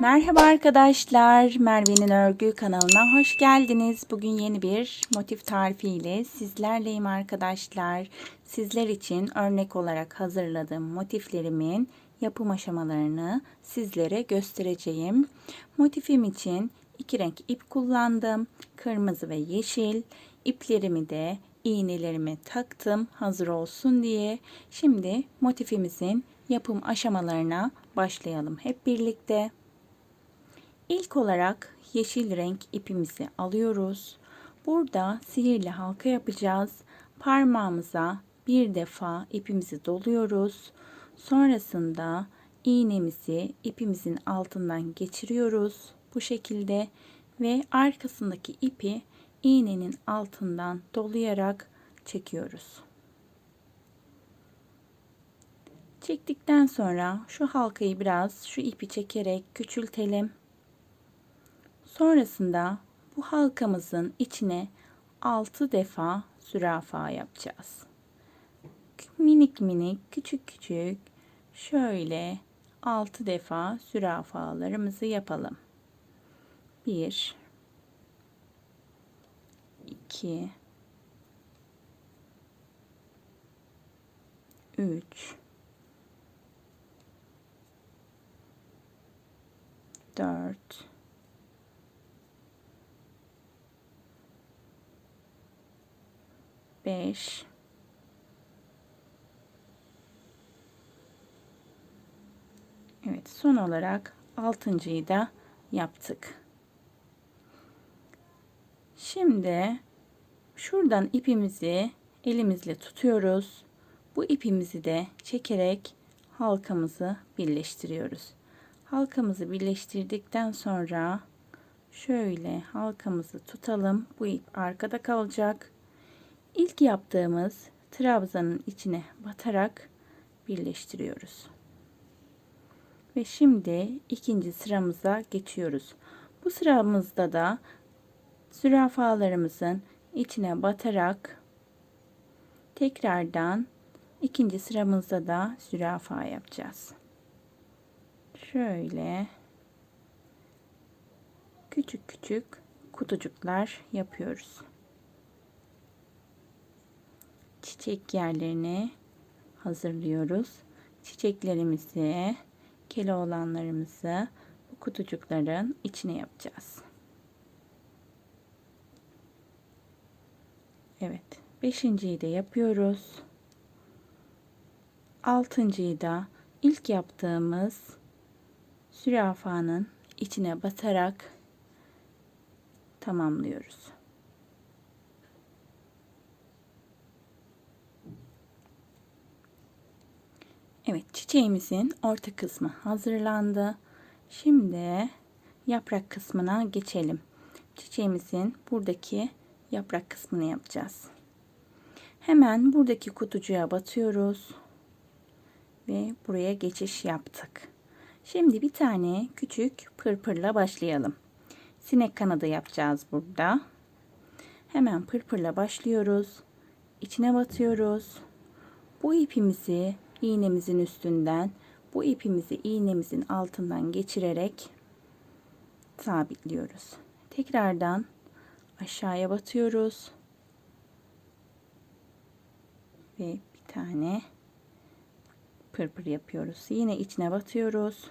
Merhaba arkadaşlar, Merve'nin Örgü kanalına hoş geldiniz. Bugün yeni bir motif tarifiyle sizlerleyim arkadaşlar. Sizler için örnek olarak hazırladığım motiflerimin yapım aşamalarını sizlere göstereceğim. Motifim için iki renk ip kullandım. Kırmızı ve yeşil. İplerimi de iğnelerime taktım hazır olsun diye. Şimdi motifimizin yapım aşamalarına başlayalım hep birlikte. İlk olarak yeşil renk ipimizi alıyoruz. Burada sihirli halka yapacağız. Parmağımıza bir defa ipimizi doluyoruz. Sonrasında iğnemizi ipimizin altından geçiriyoruz. Bu şekilde ve arkasındaki ipi iğnenin altından dolayarak çekiyoruz. Çektikten sonra şu halkayı biraz şu ipi çekerek küçültelim. Sonrasında bu halkamızın içine 6 defa zürafa yapacağız. Minik minik küçük küçük şöyle 6 defa zürafalarımızı yapalım. 1 2 3 4 5 Evet son olarak altıncıyı da yaptık. Şimdi şuradan ipimizi elimizle tutuyoruz. Bu ipimizi de çekerek halkamızı birleştiriyoruz. Halkamızı birleştirdikten sonra şöyle halkamızı tutalım. Bu ip arkada kalacak. İlk yaptığımız trabzanın içine batarak birleştiriyoruz. Ve şimdi ikinci sıramıza geçiyoruz. Bu sıramızda da zürafalarımızın içine batarak tekrardan ikinci sıramızda da zürafa yapacağız. Şöyle küçük küçük kutucuklar yapıyoruz çiçek yerlerini hazırlıyoruz. Çiçeklerimizi, keloğlanlarımızı bu kutucukların içine yapacağız. Evet. Beşinciyi de yapıyoruz. Altıncıyı da ilk yaptığımız zürafanın içine batarak tamamlıyoruz. Evet çiçeğimizin orta kısmı hazırlandı. Şimdi yaprak kısmına geçelim. Çiçeğimizin buradaki yaprak kısmını yapacağız. Hemen buradaki kutucuğa batıyoruz. Ve buraya geçiş yaptık. Şimdi bir tane küçük pırpırla başlayalım. Sinek kanadı yapacağız burada. Hemen pırpırla başlıyoruz. İçine batıyoruz. Bu ipimizi iğnemizin üstünden bu ipimizi iğnemizin altından geçirerek sabitliyoruz. Tekrardan aşağıya batıyoruz. Ve bir tane pırpır yapıyoruz. Yine içine batıyoruz.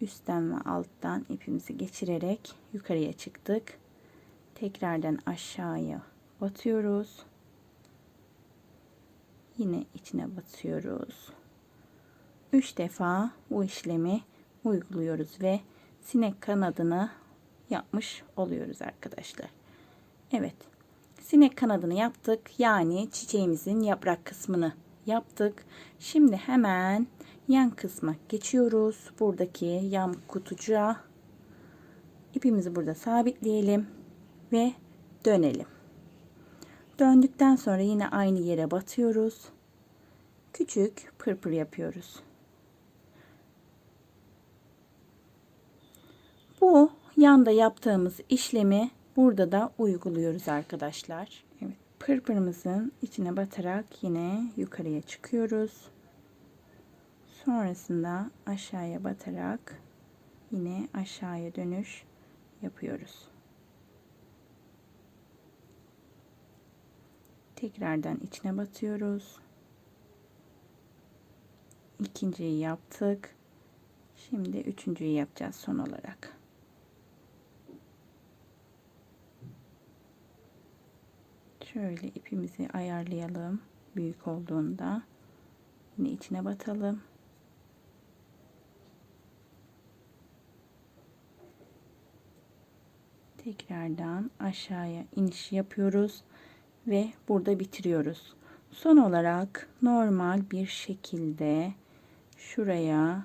Üstten ve alttan ipimizi geçirerek yukarıya çıktık. Tekrardan aşağıya batıyoruz. Yine içine batıyoruz. 3 defa bu işlemi uyguluyoruz ve sinek kanadını yapmış oluyoruz arkadaşlar. Evet. Sinek kanadını yaptık. Yani çiçeğimizin yaprak kısmını yaptık. Şimdi hemen yan kısma geçiyoruz. Buradaki yan kutucuğa ipimizi burada sabitleyelim ve dönelim. Döndükten sonra yine aynı yere batıyoruz. Küçük pırpır yapıyoruz. Bu yanda yaptığımız işlemi burada da uyguluyoruz arkadaşlar. Evet, pırpırımızın içine batarak yine yukarıya çıkıyoruz. Sonrasında aşağıya batarak yine aşağıya dönüş yapıyoruz. Tekrardan içine batıyoruz. İkinciyi yaptık. Şimdi üçüncüyü yapacağız son olarak. Şöyle ipimizi ayarlayalım. Büyük olduğunda yine içine batalım. Tekrardan aşağıya iniş yapıyoruz ve burada bitiriyoruz. Son olarak normal bir şekilde şuraya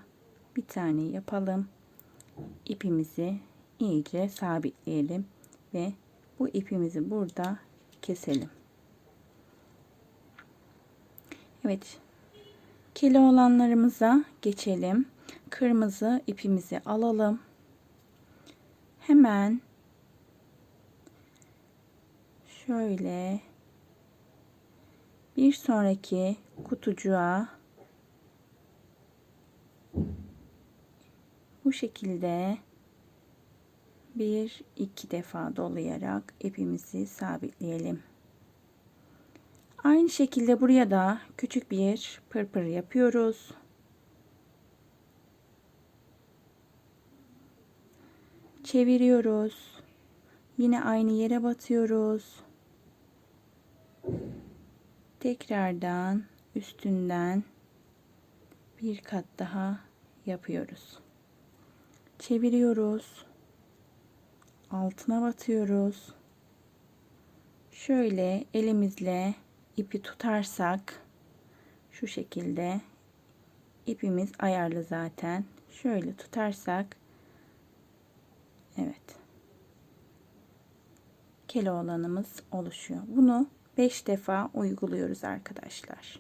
bir tane yapalım. İpimizi iyice sabitleyelim ve bu ipimizi burada keselim. Evet. Kele olanlarımıza geçelim. Kırmızı ipimizi alalım. Hemen şöyle bir sonraki kutucuğa bu şekilde bir iki defa dolayarak ipimizi sabitleyelim. Aynı şekilde buraya da küçük bir pırpır yapıyoruz. Çeviriyoruz. Yine aynı yere batıyoruz. Tekrardan üstünden bir kat daha yapıyoruz. Çeviriyoruz. Altına batıyoruz. Şöyle elimizle ipi tutarsak şu şekilde ipimiz ayarlı zaten. Şöyle tutarsak evet keloğlanımız oluşuyor. Bunu 5 defa uyguluyoruz arkadaşlar.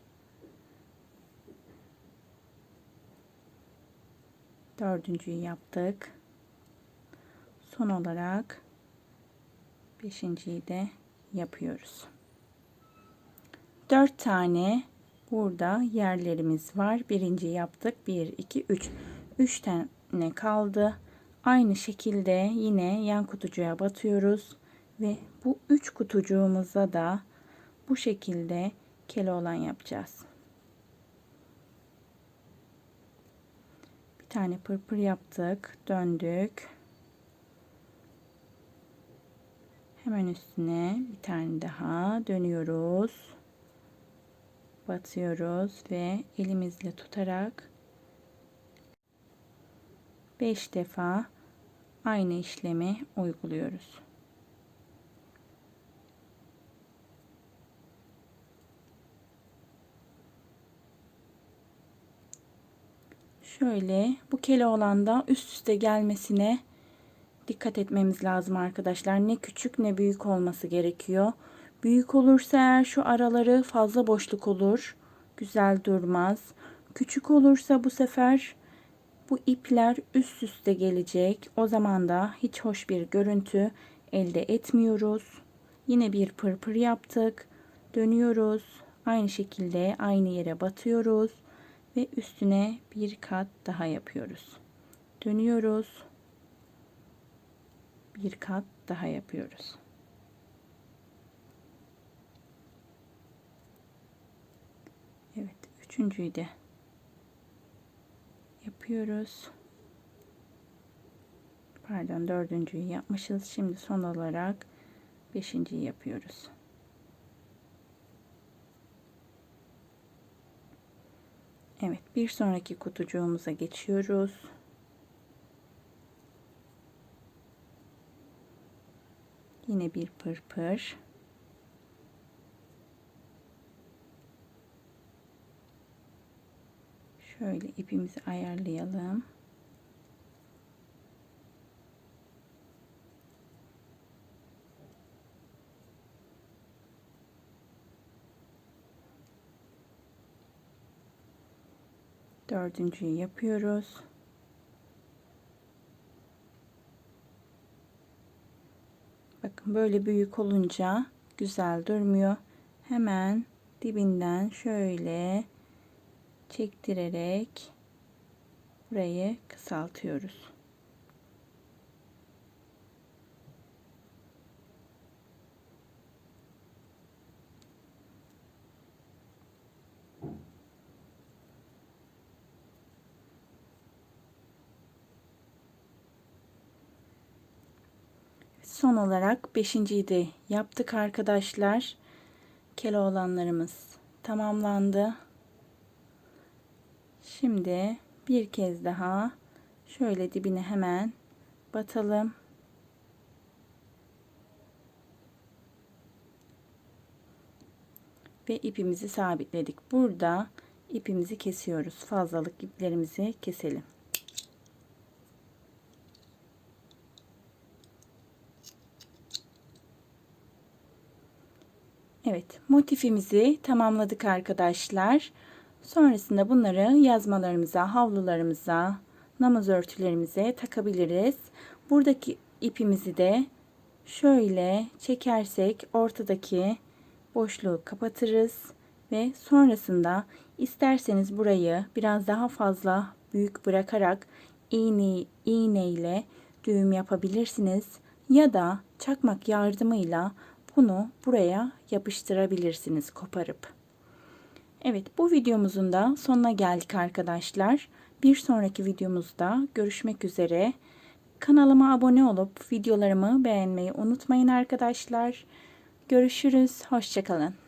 Dördüncüyü yaptık. Son olarak beşinciyi de yapıyoruz. 4 tane burada yerlerimiz var. Birinci yaptık. 1, 2, 3. 3 tane kaldı. Aynı şekilde yine yan kutucuğa batıyoruz. Ve bu 3 kutucuğumuza da bu şekilde keloğlan yapacağız. Tane pırpır yaptık. Döndük. Hemen üstüne bir tane daha dönüyoruz batıyoruz ve elimizle tutarak 5 defa aynı işlemi uyguluyoruz. Şöyle bu kele olan da üst üste gelmesine dikkat etmemiz lazım arkadaşlar. Ne küçük ne büyük olması gerekiyor. Büyük olursa eğer şu araları fazla boşluk olur. Güzel durmaz. Küçük olursa bu sefer bu ipler üst üste gelecek. O zaman da hiç hoş bir görüntü elde etmiyoruz. Yine bir pırpır yaptık. Dönüyoruz. Aynı şekilde aynı yere batıyoruz ve üstüne bir kat daha yapıyoruz. Dönüyoruz. Bir kat daha yapıyoruz. Evet, üçüncüyü de yapıyoruz. Pardon, dördüncüyü yapmışız. Şimdi son olarak beşinciyi yapıyoruz. Evet, bir sonraki kutucuğumuza geçiyoruz. Yine bir pırpır. Şöyle ipimizi ayarlayalım. Dördüncüyü yapıyoruz. Bakın böyle büyük olunca güzel durmuyor. Hemen dibinden şöyle çektirerek burayı kısaltıyoruz. Son olarak beşinciyi de yaptık arkadaşlar. Keloğlanlarımız tamamlandı. Şimdi bir kez daha şöyle dibine hemen batalım. Ve ipimizi sabitledik. Burada ipimizi kesiyoruz. Fazlalık iplerimizi keselim. Evet, motifimizi tamamladık arkadaşlar. Sonrasında bunları yazmalarımıza, havlularımıza, namaz örtülerimize takabiliriz. Buradaki ipimizi de şöyle çekersek ortadaki boşluğu kapatırız ve sonrasında isterseniz burayı biraz daha fazla büyük bırakarak iğne, iğne ile düğüm yapabilirsiniz ya da çakmak yardımıyla bunu buraya yapıştırabilirsiniz koparıp. Evet bu videomuzun da sonuna geldik arkadaşlar. Bir sonraki videomuzda görüşmek üzere. Kanalıma abone olup videolarımı beğenmeyi unutmayın arkadaşlar. Görüşürüz. Hoşçakalın.